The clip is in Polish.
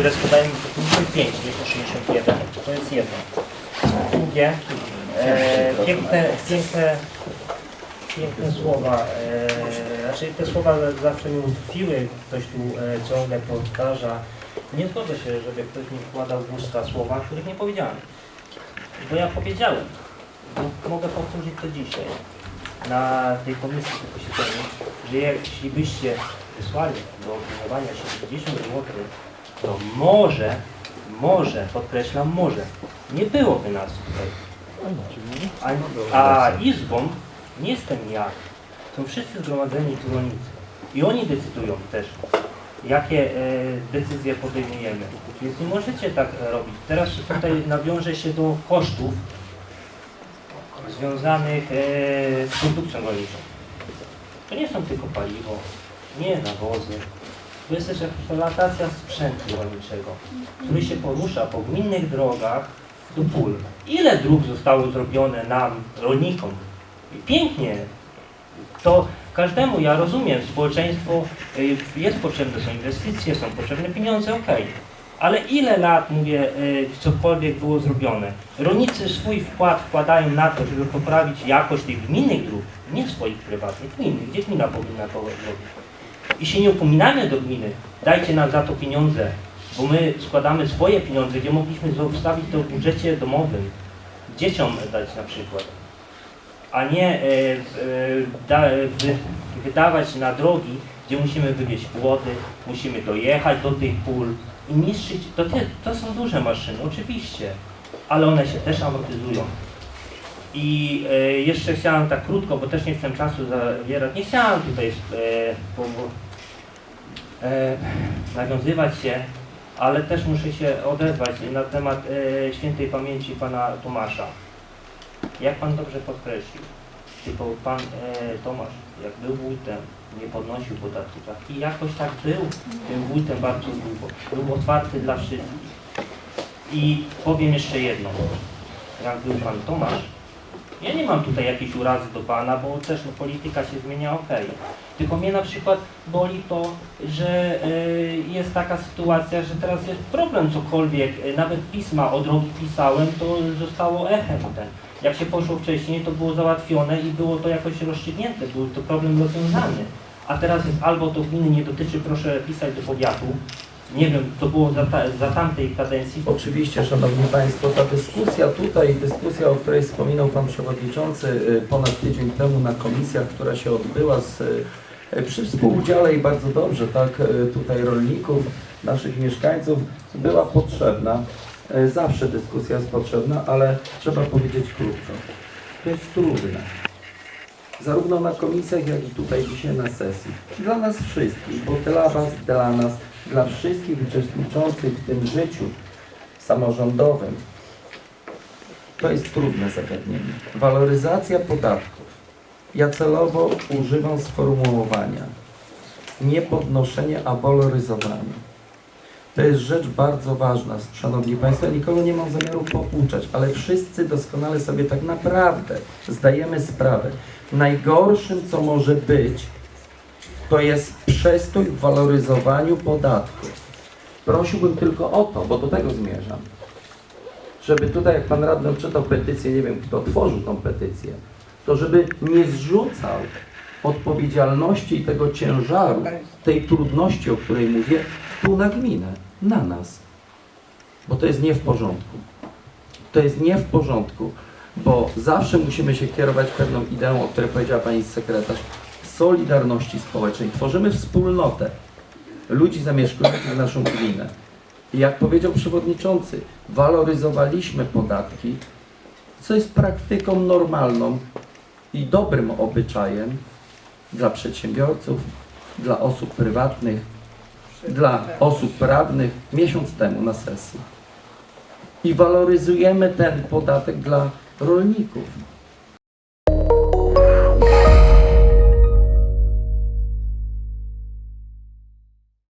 które składają po 55, nie po 61. To jest jedno. Drugie, e, piękne, piękne, piękne słowa. E, znaczy te słowa zawsze mi utkwiły, ktoś tu e, ciągle powtarza. Nie zgodzę się, żeby ktoś mi wkładał w usta słowa, których nie powiedziałem. Bo ja powiedziałem. Bo mogę powtórzyć to dzisiaj na tej komisji po posiedzeniu, że jeśli byście wysłali do opiniowania 70 zł, to może, może, podkreślam, może, nie byłoby nas tutaj. A, a izbą nie jestem ja. Są wszyscy zgromadzeni tu rolnicy. I oni decydują też, jakie e, decyzje podejmujemy. Więc nie możecie tak robić. Teraz tutaj nawiążę się do kosztów związanych e, z produkcją rolniczą. To nie są tylko paliwo, nie nawozy. To jest też eksploatacja sprzętu rolniczego, który się porusza po gminnych drogach do pól. Ile dróg zostało zrobione nam, rolnikom? Pięknie. To każdemu, ja rozumiem, społeczeństwo y, jest potrzebne, są inwestycje, są potrzebne pieniądze, okej. Ale ile lat, mówię, y, cokolwiek było zrobione? Rolnicy swój wkład wkładają na to, żeby poprawić jakość tych gminnych dróg, nie swoich prywatnych, gminnych, gdzie gmina powinna to robić. I się nie upominamy do gminy, dajcie nam za to pieniądze, bo my składamy swoje pieniądze, gdzie mogliśmy zostawić to w budżecie domowym, dzieciom dać na przykład, a nie e, e, da, wy, wydawać na drogi, gdzie musimy wywieźć płoty, musimy dojechać do tych pól i niszczyć. To, te, to są duże maszyny, oczywiście, ale one się też amortyzują. I e, jeszcze chciałem tak krótko, bo też nie chcę czasu zawierać, nie chciałem tutaj e, po, e, nawiązywać się, ale też muszę się odezwać na temat świętej pamięci pana Tomasza. Jak pan dobrze podkreślił, tylko pan Tomasz, jak był wójtem, nie podnosił podatków, tak? i jakoś tak był tym wójtem bardzo długo. Był otwarty dla wszystkich. I powiem jeszcze jedno. Jak był pan Tomasz, ja nie mam tutaj jakiejś urazy do Pana, bo też no, polityka się zmienia, okej. Tylko mnie na przykład boli to, że e, jest taka sytuacja, że teraz jest problem cokolwiek, e, nawet pisma o drogi pisałem, to zostało echem ten. Jak się poszło wcześniej, to było załatwione i było to jakoś rozstrzygnięte, był to problem rozwiązany. A teraz jest albo to gminy nie dotyczy, proszę pisać do powiatu. Nie wiem, to było za, ta, za tamtej kadencji, Oczywiście, Szanowni Państwo, ta dyskusja tutaj, dyskusja, o której wspominał Pan Przewodniczący y, ponad tydzień temu na komisjach, która się odbyła z, y, przy współudziale i bardzo dobrze, tak, y, tutaj rolników, naszych mieszkańców, była potrzebna. Zawsze dyskusja jest potrzebna, ale trzeba powiedzieć krótko. To jest trudne. Zarówno na komisjach, jak i tutaj dzisiaj na sesji. Dla nas wszystkich, bo dla Was, dla nas, dla wszystkich uczestniczących w tym życiu samorządowym, to jest trudne zagadnienie. Waloryzacja podatków. Ja celowo używam sformułowania nie podnoszenie, a waloryzowanie. To jest rzecz bardzo ważna, Szanowni Państwo. Nikogo nie mam zamiaru pouczać, ale wszyscy doskonale sobie tak naprawdę zdajemy sprawę. Najgorszym, co może być, to jest przestój w waloryzowaniu podatków. Prosiłbym tylko o to, bo do tego zmierzam, żeby tutaj, jak Pan Radny czytał petycję, nie wiem kto tworzył tą petycję, to żeby nie zrzucał odpowiedzialności i tego ciężaru, tej trudności, o której mówię, tu na gminę, na nas. Bo to jest nie w porządku. To jest nie w porządku, bo zawsze musimy się kierować pewną ideą, o której powiedziała Pani sekretarz, solidarności społecznej. Tworzymy wspólnotę ludzi zamieszkujących naszą gminę. I jak powiedział przewodniczący, waloryzowaliśmy podatki, co jest praktyką normalną i dobrym obyczajem dla przedsiębiorców, dla osób prywatnych, dla osób prawnych miesiąc temu na sesji. I waloryzujemy ten podatek dla rolników.